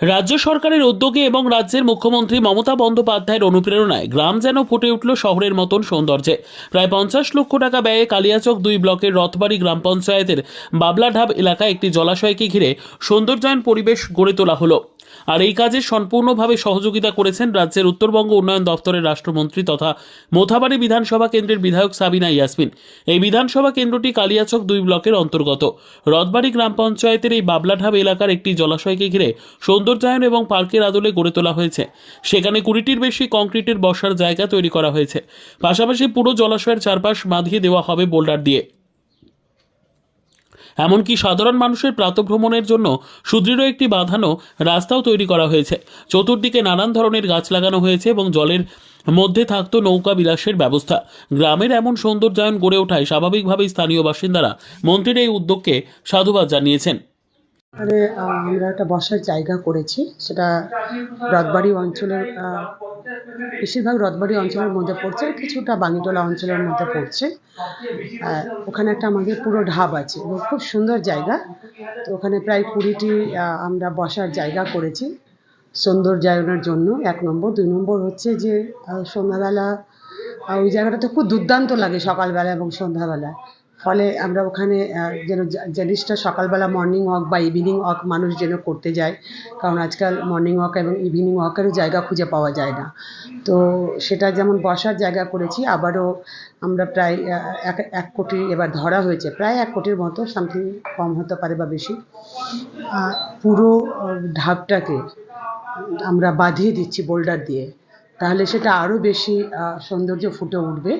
রাজ্য সরকারের উদ্যোগে এবং রাজ্যের মুখ্যমন্ত্রী মমতা বন্দ্যোপাধ্যায়ের অনুপ্রেরণায় গ্রাম যেন ফুটে উঠল শহরের মতন সৌন্দর্যে। প্রায় পঞ্চাশ লক্ষ টাকা ব্যয়ে কালিয়াচক দুই ব্লকের রথবাড়ি গ্রাম পঞ্চায়েতের বাবলাঢাব এলাকায় একটি জলাশয়কে ঘিরে সৌন্দর্যায়ন পরিবেশ গড়ে তোলা হলো। আর এই কাজে সম্পূর্ণভাবে সহযোগিতা করেছেন রাজ্যের উত্তরবঙ্গ উন্নয়ন দপ্তরের রাষ্ট্রমন্ত্রী তথা মোথাবাড়ি বিধানসভা কেন্দ্রের বিধায়ক সাবিনা ইয়াসমিন। এই বিধানসভা কেন্দ্রটি কালিয়াচক দুই ব্লকের অন্তর্গত। রথবাড়ি গ্রাম পঞ্চায়েতের এই বাবলাঢাব এলাকার একটি জলাশয়কে ঘিরে সৌন্দর্যায়ন এবং পার্কের আদলে গড়ে তোলা হয়েছে। সেখানে কুড়িটির বেশি কংক্রিটের বসার জায়গা তৈরি করা হয়েছে। পাশাপাশি পুরো জলাশয়ের চারপাশ বাঁধিয়ে দেওয়া হবে বোল্ডার দিয়ে। এমনকি সাধারণ মানুষের প্রাতভ্রমণের জন্য সুদৃঢ় একটি বাঁধানো রাস্তাও তৈরি করা হয়েছে। চতুর্দিকে নানান ধরনের গাছ লাগানো হয়েছে এবং জলের মধ্যে থাকত নৌকা বিলাসের ব্যবস্থা। গ্রামের এমন সৌন্দর্যায়ন গড়ে ওঠায় স্বাভাবিকভাবেই স্থানীয় বাসিন্দারা মন্ত্রীর এই উদ্যোগকে সাধুবাদ জানিয়েছেন। এখানে আমরা একটা বসার জায়গা করেছি। সেটা রথবাড়ি অঞ্চলের বেশিরভাগ রথবাড়ি অঞ্চলের মধ্যে পড়ছে, কিছুটা বাঙ্গিটোলা অঞ্চলের মধ্যে পড়ছে। ওখানে একটা আমাদের পুরো ঢাব আছে, এবং খুব সুন্দর জায়গা। তো ওখানে প্রায় কুড়িটি আমরা বসার জায়গা করেছি সৌন্দর্যায়নের জন্য। এক নম্বর। দুই নম্বর হচ্ছে যে সন্ধ্যাবেলা ওই জায়গাটা তো খুব দুর্দান্ত লাগে সকালবেলা এবং সন্ধ্যাবেলা। ফলে আমরা ওখানে যেন জিনিসটা সকালবেলা মর্নিং ওয়াক বা ইভিনিং ওয়াক মানুষ যেন করতে যায়। কারণ আজকাল মর্নিং ওয়াক এবং ইভিনিং ওয়াকেরও জায়গা খুঁজে পাওয়া যায় না। তো সেটা যেমন বসার জায়গা করেছি আবারও আমরা প্রায় এক এক কোটি এবার ধরা হয়েছে। প্রায় এক কোটির মতো সামথিং কম হতে পারে বা বেশি। পুরো আহ, ঢাবটাকে আমরা বাঁধিয়ে দিচ্ছি বোল্ডার দিয়ে। তাহলে সেটা আরও বেশি সৌন্দর্য ফুটে উঠবে।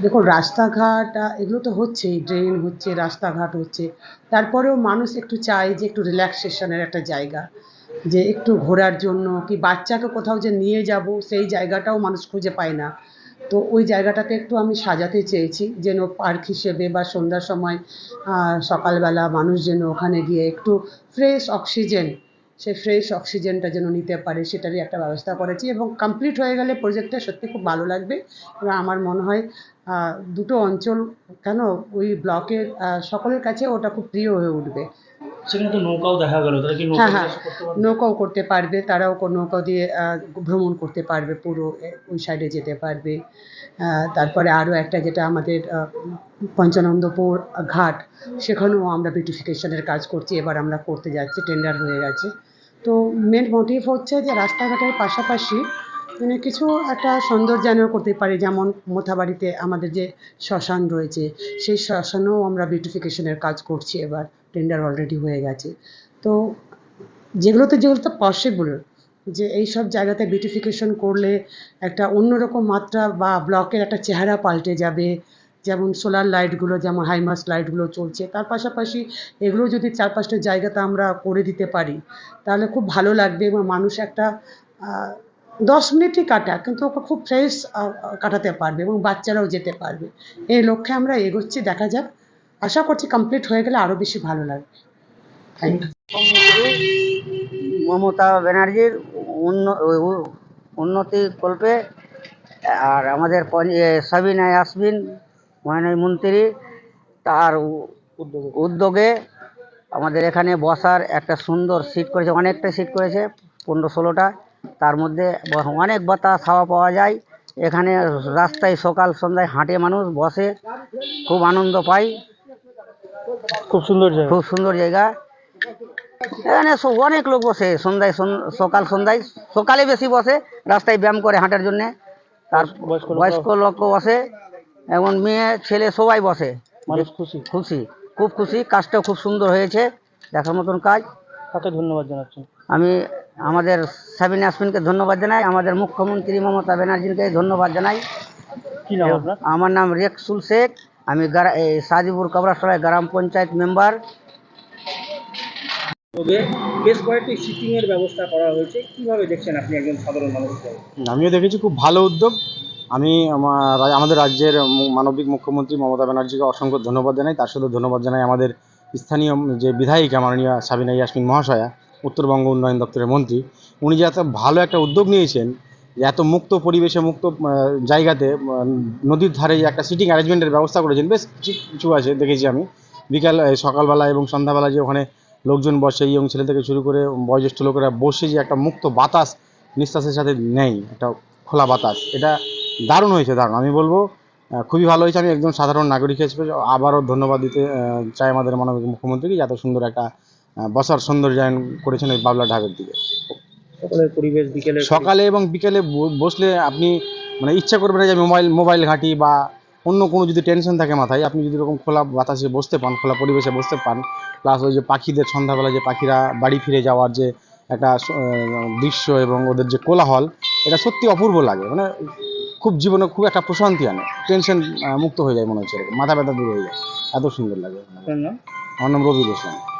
দেখুন, রাস্তাঘাট এগুলো তো হচ্ছেই ড্রেন হচ্ছে, রাস্তাঘাট হচ্ছে। তারপরেও মানুষ একটু চায় যে একটু রিল্যাক্সেশনের একটা জায়গা, যে একটু ঘোরার জন্য, কি বাচ্চাকে কোথাও যে নিয়ে যাব, সেই জায়গাটাও মানুষ খুঁজে পায় না। তো ওই জায়গাটাকে একটু আমি সাজাতে চেয়েছি, যেন পার্ক হিসেবে বা সন্ধ্যার সময় সকালবেলা মানুষ যেন ওখানে গিয়ে একটু ফ্রেশ অক্সিজেন সেই ফ্রেশ অক্সিজেনটা যেন নিতে পারে সেটারই একটা ব্যবস্থা করেছি এবং কমপ্লিট হয়ে গেলে প্রজেক্টটা সত্যি খুব ভালো লাগবে। এবং আমার মনে হয় দুটো অঞ্চল কেন ওই ব্লকের সকলের কাছে ওটা খুব প্রিয় হয়ে উঠবে। সেখানে তো নৌকাও দেখা গেল তাহলে কি নৌকা হ্যাঁ হ্যাঁ করতে পারবে? নৌকাও করতে পারবে তারাও নৌকা দিয়ে ভ্রমণ করতে পারবে পুরো ওই সাইডে যেতে পারবে। তারপরে আরও একটা যেটা আমাদের পঞ্চানন্দপুর ঘাট সেখানেও আমরা বিউটিফিকেশনের কাজ করছি এবার আমরা করতে যাচ্ছি টেন্ডার হয়ে গেছে। তো মেন মোটিভ হচ্ছে যে রাস্তাঘাটের পাশাপাশি মানে কিছু একটা সৌন্দর্যায়ন করতে পারি। যেমন মোথাবাড়িতে আমাদের যে শ্মশান রয়েছে, সেই শ্মশানেও আমরা বিউটিফিকেশনের কাজ করছি এবার। টেন্ডার অলরেডি হয়ে গেছে। তো যেগুলোতে যেগুলোতে পসিবল যে এই সব জায়গাতে বিউটিফিকেশন করলে একটা অন্যরকম মাত্রা বা ব্লকের একটা চেহারা পাল্টে যাবে। যেমন সোলার লাইটগুলো যেমন হাইমাস লাইটগুলো চলছে, তার পাশাপাশি এগুলো যদি চার পাঁচটা জায়গাতে আমরা করে দিতে পারি, তাহলে খুব ভালো লাগবে এবং মানুষ একটা দশ মিনিটই কাটা কিন্তু ওকে খুব ফ্রেশ কাটাতে পারবে এবং বাচ্চারাও যেতে পারবে। এই লক্ষ্যে আমরা এগোচ্ছি, দেখা যাক। আশা করছি কমপ্লিট হয়ে গেলে আরও বেশি ভালো লাগবে। মমতা ব্যানার্জির উন্ন- উন্নতি কল্পে, আর আমাদের সাবিনা মহানবী মন্ত্রী তার উদ্যোগে আমাদের এখানে বসার একটা সুন্দর সিট করেছে অনেকটা সিট করেছে পনেরো ষোলোটা। তার মধ্যে অনেক বাতাস হাওয়া পাওয়া যায়। এখানে রাস্তায় সকাল সন্ধ্যায় হাঁটে মানুষ বসে। খুব আনন্দ পায় খুব সুন্দর জায়গা। খুব সুন্দর জায়গা। এখানে অনেক লোক বসে সন্ধ্যায় সন- সকাল সন্ধ্যায়। সকালে বেশি বসে রাস্তায় ব্যায়াম করে হাঁটার জন্যে। তার বয়স্ক লোকরা- বয়স্ক লোক বসে। এবং মেয়ে ছেলে সবাই বসে। মানুষ খুশি? খুশি। খুব খুশি। কাজটাও খুব সুন্দর হয়েছে। দেখার মতন কাজ। তাকে ধন্যবাদ জানাচ্ছি? আমি আমাদের সাবিন আসমিনকে ধন্যবাদ জানাই। আমাদের মুখ্যমন্ত্রী মমতা ব্যানার্জিকে ধন্যবাদ জানাই। কি নাম আপনার? আমার নাম রেকসুল শেখ। আমি সাদিপুর কবরাসরায় গ্রাম পঞ্চায়েত মেম্বার। তবে বেশ কয়েকটি সিটিং ব্যবস্থা করা হয়েছে। কীভাবে দেখছেন আপনি একজন সাধারণ মানুষ? আমিও দেখেছি খুব ভালো উদ্যোগ। আমি আমাদের রাজ্যের মানবিক মুখ্যমন্ত্রী মমতা ব্যানার্জিকে অসংখ্য ধন্যবাদ জানাই। তার সাথে ধন্যবাদ জানাই আমাদের স্থানীয় যে বিধায়িকা মাননীয় সাবিনা ইয়াসমিন মহাশয়া, উত্তরবঙ্গ উন্নয়ন দপ্তরের মন্ত্রী। উনি যে এত ভালো একটা উদ্যোগ নিয়েছেন, যে এত মুক্ত পরিবেশে, মুক্ত জায়গাতে নদীর ধারে একটা সিটিং অ্যারেঞ্জমেন্টের ব্যবস্থা করেছেন, বেশ কিছু আছে দেখেছি আমি। বিকাল সকালবেলা এবং সন্ধ্যাবেলা যে ওখানে লোকজন বসে ইয়ং ছেলে থেকে শুরু করে বয়োজ্যেষ্ঠ লোকেরা বসে যে একটা মুক্ত বাতাস নিঃশ্বাসের সাথে নেয়, একটা খোলা বাতাস। এটা দারুণ হয়েছে দারুণ। আমি বলব খুবই ভালো হয়েছে। আমি একজন সাধারণ নাগরিক হিসেবে আবারও ধন্যবাদ দিতে চাই আমাদের মানবিক মুখ্যমন্ত্রীকে যে এত সুন্দর একটা বসার সৌন্দর্যায়ন করেছেন এই বাবলা ঢাকের দিকে। সকলের পরিবেশ বিকেলে সকালে এবং বিকেলে বসলে আপনি মানে ইচ্ছা করবেন না যে মোবাইল মোবাইল ঘাঁটি বা অন্য কোনো যদি টেনশন থাকে মাথায় আপনি যদি এরকম খোলা বাতাসে বসতে পান খোলা পরিবেশে বসতে পান প্লাস ওই যে পাখিদের সন্ধ্যাবেলা যে পাখিরা বাড়ি ফিরে যাওয়ার যে একটা দৃশ্য এবং ওদের যে কোলাহল এটা সত্যি অপূর্ব লাগে। মানে খুব জীবনে খুব একটা প্রশান্তি আনে। টেনশন মুক্ত হয়ে যায় মনে হচ্ছে মাথা ব্যথা দূর হয়ে যায়। এত সুন্দর লাগে। আমার নাম রবিউল ইসলাম